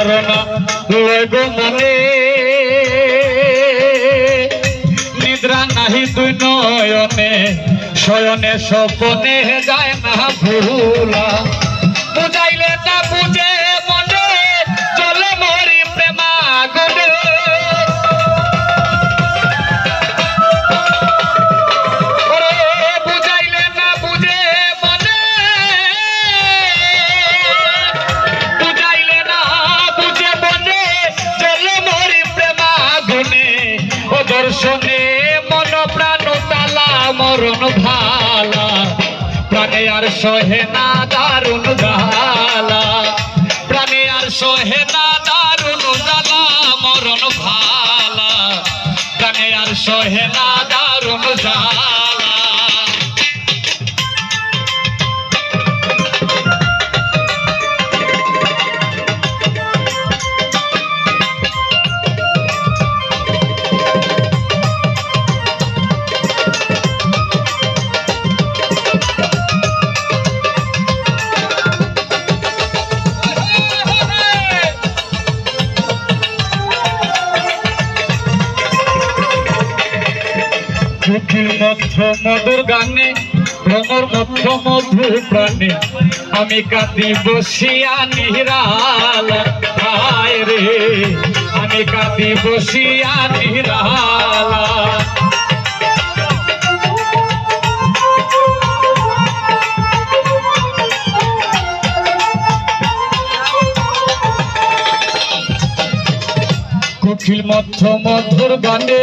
ধারণা নিদ্রা নাহি দুই নয়নে শয়নে স্বপনে যায় না ভুলা। বুঝাইলে না বুঝে মরণ ভালা, প্রাণে আর সহে না দারুণ জালা প্রাণে আর সহে না দারুণ জালা মরণ ভালা। প্রাণে আর সহে না দারুণ জ্বালা। আমি কাঁদি বসিয়া হায় রে আমি কাঁদি বসিয়া নিরাল কুকিল মধ্য মধুর গানে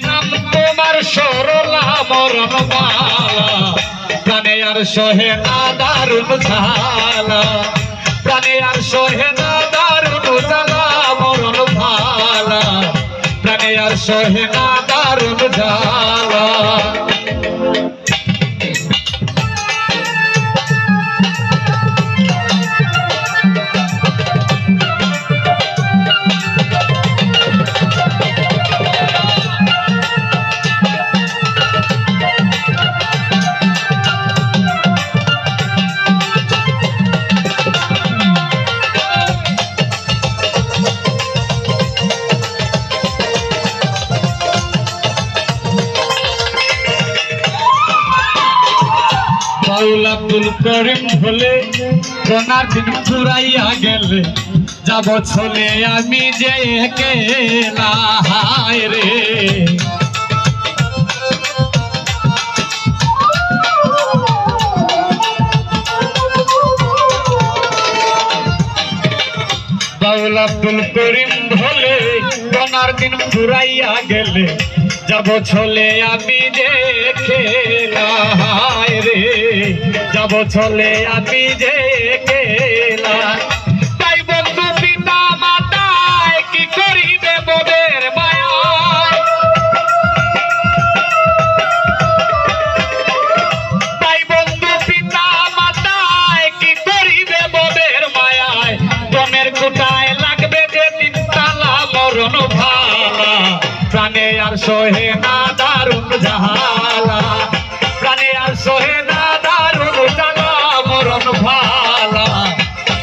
প্রাণে আর সহে না দারুণ ঝালা। প্রাণে আর সহে না মরণ ভালা। প্রাণে আর সহে না ঝালা বাউল আব্দুল করিম বলে কোনার দিন ফুরাইয়া গেলে। যাব ছলে আমি যে একেলা রে। বাউল আব্দুল করিম বলে কোনার দিন ফুরাইয়া গেলে। যাব ছলে আমি হায় রে যাব ছলে আমি যে খেলা সহে না দারুণ জাহালা।